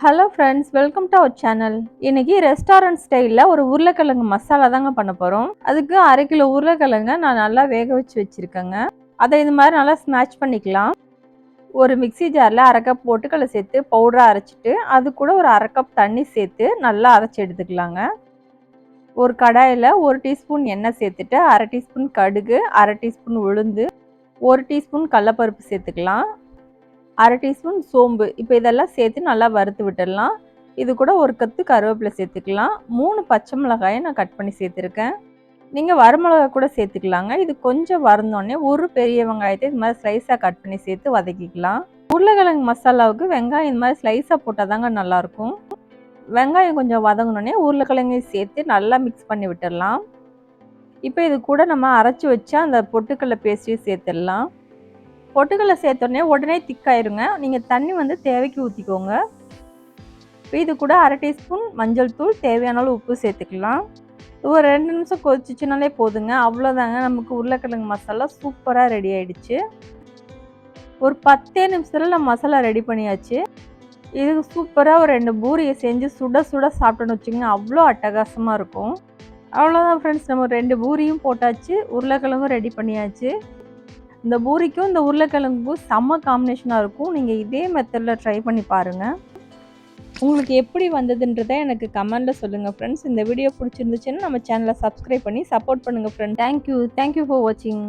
Hello friends welcome to our channel இன்னைக்கு restaurant ஸ்டைலில் ஒரு உருளைக்கிழங்கு மசாலா தாங்க பண்ண போகிறோம் அதுக்கு அரை கிலோ உருளைக்கிழங்க நான் நல்லா வேக வச்சு வச்சுருக்கேங்க. அதை இது மாதிரி நல்லா ஸ்மாஷ் பண்ணிக்கலாம். ஒரு மிக்சி ஜாரில் அரை கப் பொட்டுக்கடலை சேர்த்து பவுடராக அரைச்சிட்டு அது கூட ஒரு அரை கப் தண்ணி சேர்த்து நல்லா அரைச்சி எடுத்துக்கலாங்க. ஒரு கடாயில் ஒரு டீஸ்பூன் எண்ணெய் சேர்த்துட்டு அரை டீஸ்பூன் கடுகு அரை டீஸ்பூன் உளுந்து ஒரு டீஸ்பூன் கடலப்பருப்பு சேர்த்துக்கலாம். அரை டீஸ்பூன் சோம்பு. இப்போ இதெல்லாம் சேர்த்து நல்லா வறுத்து விட்டுடலாம். இது கூட ஒரு கத்து கருவேப்பிலை சேர்த்துக்கலாம். மூணு பச்சை மிளகாயை நான் கட் பண்ணி சேர்த்துருக்கேன். நீங்கள் வரமிளகா கூட சேர்த்துக்கலாங்க. இது கொஞ்சம் வறந்தோடனே ஒரு பெரிய வெங்காயத்தை இது மாதிரி ஸ்லைஸாக கட் பண்ணி சேர்த்து வதக்கிக்கலாம். உருளைக்கிழங்கு மசாலாவுக்கு வெங்காயம் இந்த மாதிரி ஸ்லைஸாக போட்டால் தாங்க நல்லாயிருக்கும். வெங்காயம் கொஞ்சம் வதங்கினோடனே உருளைக்கிழங்கையும் சேர்த்து நல்லா மிக்ஸ் பண்ணி விட்டுடலாம். இப்போ இது கூட நம்ம அரைச்சி வச்சா அந்த பொட்டுக்கடலை பேஸ்ட்டையும் சேர்த்துடலாம். பொட்டுக்கடலை சேர்த்தோடனே உடனே திக்காயிருங்க நீங்கள் தண்ணி வந்து தேவைக்கு ஊற்றிக்கோங்க இது கூட அரை டீஸ்பூன் மஞ்சள் தூள் தேவையான அளவு உப்பு சேர்த்துக்கலாம். ஒரு ரெண்டு நிமிஷம் கொதிச்சிச்சுனாலே போதுங்க. அவ்வளோதாங்க நமக்கு உருளைக்கிழங்கு மசாலா சூப்பராக ரெடி ஆயிடுச்சு. ஒரு பத்தே நிமிஷத்தில் நம்ம மசாலா ரெடி பண்ணியாச்சு. இதுக்கு சூப்பராக ஒரு ரெண்டு பூரியை செஞ்சு சுட சுட சாப்பிட்டோன்னு வச்சுக்கோங்க. அவ்வளோ அட்டகாசமாக இருக்கும். அவ்வளோதான் ஃப்ரெண்ட்ஸ் நம்ம ரெண்டு பூரியும் போட்டாச்சு. உருளைக்கிழங்கும் ரெடி பண்ணியாச்சு. இந்த பூரிக்கும் இந்த உருளைக்கிழங்கும் செம்ம காம்பினேஷனாக இருக்கும். நீங்கள் இதே மெத்தடில் ட்ரை பண்ணி பாருங்கள் உங்களுக்கு எப்படி வந்ததுன்றதை எனக்கு கமெண்டில் சொல்லுங்கள் ஃப்ரெண்ட்ஸ் இந்த வீடியோ பிடிச்சிருந்துச்சுன்னா நம்ம சேனலை சப்ஸ்கிரைப் பண்ணி சப்போர்ட் பண்ணுங்கள் ஃப்ரெண்ட் தேங்க்யூ தேங்க்யூ ஃபார் வாட்சிங்